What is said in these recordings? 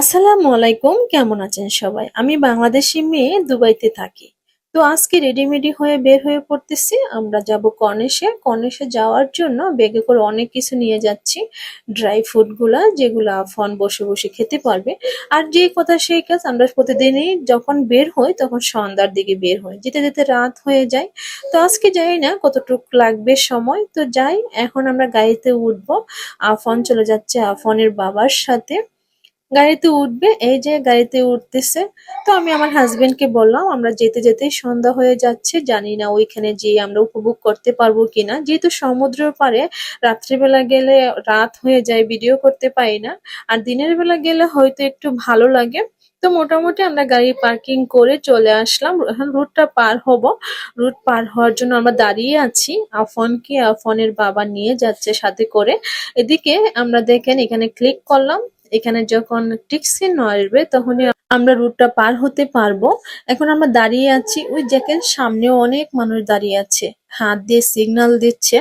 আসসালামু আলাইকুম, কেমন আছেন সবাই? আমি বাংলাদেশি মেয়ে দুবাইতে থাকি। তো আজকে রেডিমেডি হয়ে বের হয়ে পড়তেছি। আমরা যাব কর্নেশে। কর্নেশে যাওয়ার জন্য বেগে করে অনেক কিছু নিয়ে যাচ্ছি। ড্রাই ফ্রুটগুলা যেগুলা ফন বসে বসে খেতে পারবে। আর যে কথা সেই কাজ আমরা প্রতিদিনই যখন বের হই, তখন সন্ধ্যার দিকে বের হই। যেতে যেতে রাত হয়ে যায়। তো আজকে যাই না কতটুকু লাগবে সময়। তো যাই, এখন আমরা গাড়িতে উঠবো। আফন চলে যাচ্ছে আফনের বাবার সাথে। গাড়িতে উঠবে, এই যে গাড়িতে উঠতেছে। তো আমি আমার হাজবেন্ডকে বললাম, আমরা যেতে যেতেই সন্ধ্যা হয়ে যাচ্ছে, জানি না ওইখানে যেয়ে আমরা উপভোগ করতে পারব কিনা। যেহেতু সমুদ্রের পারে রাত্রিবেলা গেলে রাত হয়ে যায় ভিডিও করতে পারি না। আর দিনের বেলা গেলে হয়তো একটু ভালো লাগে। তো মোটামুটি আমরা গাড়ি পার্কিং করে চলে আসলাম। এখন রুটটা পার হব। রুট পার হওয়ার জন্য আমরা দাঁড়িয়ে আছি। আফনকে আফনের বাবা নিয়ে যাচ্ছে সাথে করে। এদিকে আমরা দেখেন এখানে ক্লিক করলাম। এখানে যখন টিক্সি নড়বে তখনই আমরা রুটটা পার হতে পারব। এখন আমরা দাঁড়িয়ে আছি, ওই দেখেন সামনেও অনেক মানুষ দাঁড়িয়ে আছে। হাত দিয়ে সিগন্যাল দিচ্ছে।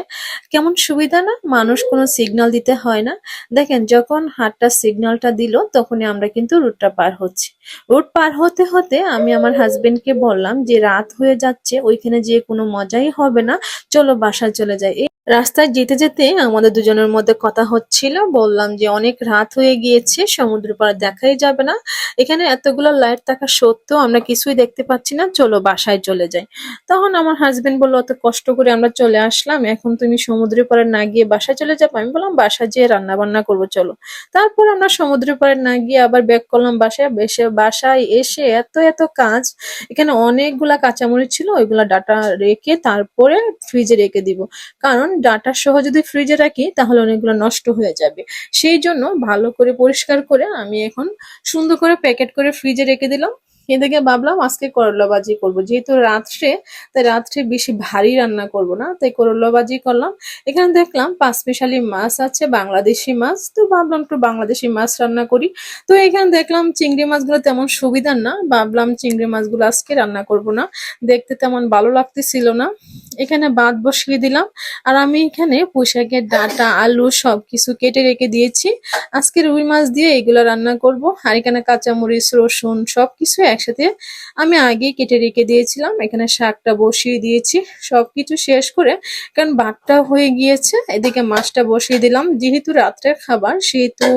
কেমন সুবিধা না, মানুষ কোনো সিগন্যাল দিতে হয় না। দেখেন, যখন হাতটা সিগন্যালটা দিল, তখনই আমরা কিন্তু রুটটা পার হচ্ছি। রুট পার হতে হতে আমি আমার হাজবেন্ডকে বললাম যে, রাত হয়ে যাচ্ছে, ওইখানে যেয়ে কোনো মজাই হবে না। চলো বাসায় চলে যাই। রাস্তায় যেতে যেতে আমাদের দুজনের মধ্যে কথা হচ্ছিল। বললাম যে অনেক রাত হয়ে গিয়েছে, সমুদ্র পাড়ে দেখাই যাবে না। এখানে এতগুলো লাইট থাকা সত্ত্বেও আমরা কিছুই দেখতে পাচ্ছি না, চলো বাসায় চলে যাই। তখন আমার হাজবেন্ড বলল, অত কষ্ট করে আমরা চলে আসলাম, এখন তুমি সমুদ্রের পাড়ে না গিয়ে বাসায় চলে যাব? আমি বললাম, বাসায় যেয়ে রান্না বান্না করব, চলো। তারপর আমরা সমুদ্রের পাড়ে না গিয়ে আবার ব্যাক করলাম বাসায়। এসে বাসায় এসে এত এত কাজ, এখানে অনেকগুলা কাঁচামরিচ ছিল, ওইগুলা ডাটা রেখে তারপরে ফ্রিজে রেখে দিব। কারণ ডাটা সহ যদি ফ্রিজে রাখি, তাহলে অনেকগুলো নষ্ট হয়ে যাবে। সেই জন্য ভালো করে পরিষ্কার করে আমি এখন সুন্দর করে প্যাকেট করে ফ্রিজে রেখে দিলাম। এদিকে ভাবলাম আজকে করলা ভাজি করব। যেহেতু রাত্রে, তাই রাত্রে বেশি ভারী রান্না করব না, তাই করলা করলাম। এখানে দেখলাম পাঁচমিশালি মাছ আছে, বাংলাদেশি মাছ। তো ভাবলাম একটু বাংলাদেশি মাছ রান্না করি। তো এখানে দেখলাম চিংড়ি মাছগুলো তেমন সুবিধার না, ভাবলাম চিংড়ি মাছগুলো আজকে রান্না করব না। দেখতে তেমন ভালো লাগতেছিল না। এখানে ভাত বসিয়ে দিলাম। আর আমি এখানে পোশাকের ডাটা, আলু সব কিছু কেটে রেখে দিয়েছি। আজকে রুই মাছ দিয়ে এগুলো রান্না করব। আর এখানে কাঁচামরিচ, রসুন সব কিছু একসাথে আমি আগেই কেটে রেখে দিয়েছিলাম, এখানে শাকটা বসিয়ে দিয়েছি, সবকিছু শেষ করে, কারণ ভাতটা হয়ে গিয়েছে, এদিকে মাছটা বসিয়ে দিলাম, যেহেতু রাত্রের খাবার, সেহেতু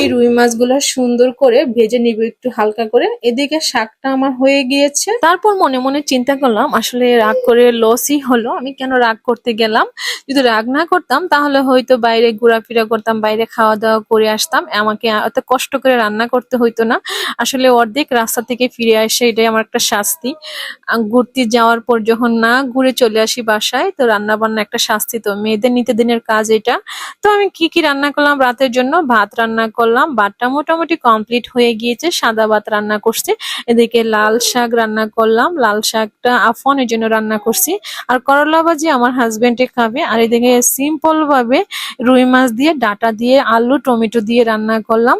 এই রুই মাছগুলো সুন্দর করে ভেজে নিব একটু হালকা করে, এদিকে শাকটা আমার হয়ে গিয়েছে। তারপর মনে মনে চিন্তা করলাম, আসলে রাগ করে লসই হলো, আমি কেন রাগ করতে গেলাম? যদি রাগ না করতাম, তাহলে হয়তো বাইরে ঘোরাফেরা করতাম, বাইরে খাওয়া দাওয়া করে আসতাম, আমাকে এত কষ্ট করে রান্না করতে হইতো না। আসলে অর্ধেক রাস্তা থেকে ফিরে আসে, এটাই আমার একটা শাস্তি। ঘুরতে যাওয়ার পর যখন না ঘুরে চলে আসি বাসায়, তো রান্না বান্না একটা শাস্তি তো, মেয়েদের নিতে দিনের কাজ এটা। তো আমি কি কি রান্না করলাম রাতের জন্য? ভাত রান্না করলাম ভাতটা মোটামুটি কমপ্লিট হয়ে গিয়েছে, সাদা ভাত রান্না করছি। এদিকে লাল শাক রান্না করলাম, লাল শাকটা আফন আফনের জন্য রান্না করছি। আর করলা ভাজি আমার হাজবেন্ডে খাবে। আর এদিকে সিম্পল ভাবে রুই মাছ দিয়ে, ডাটা দিয়ে, আলু, টমেটো দিয়ে রান্না করলাম।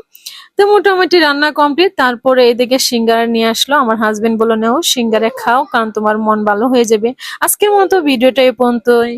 তো মোটামুটি রান্না কমপ্লিট তারপরে এদিকে সিঙ্গারা নিয়ে আসলো। আমার হাজবেন্ড বলো নেও সিঙ্গারে খাও, কারণ তোমার মন ভালো হয়ে যাবে। আজকের মতো ভিডিওটা এই পর্যন্তই।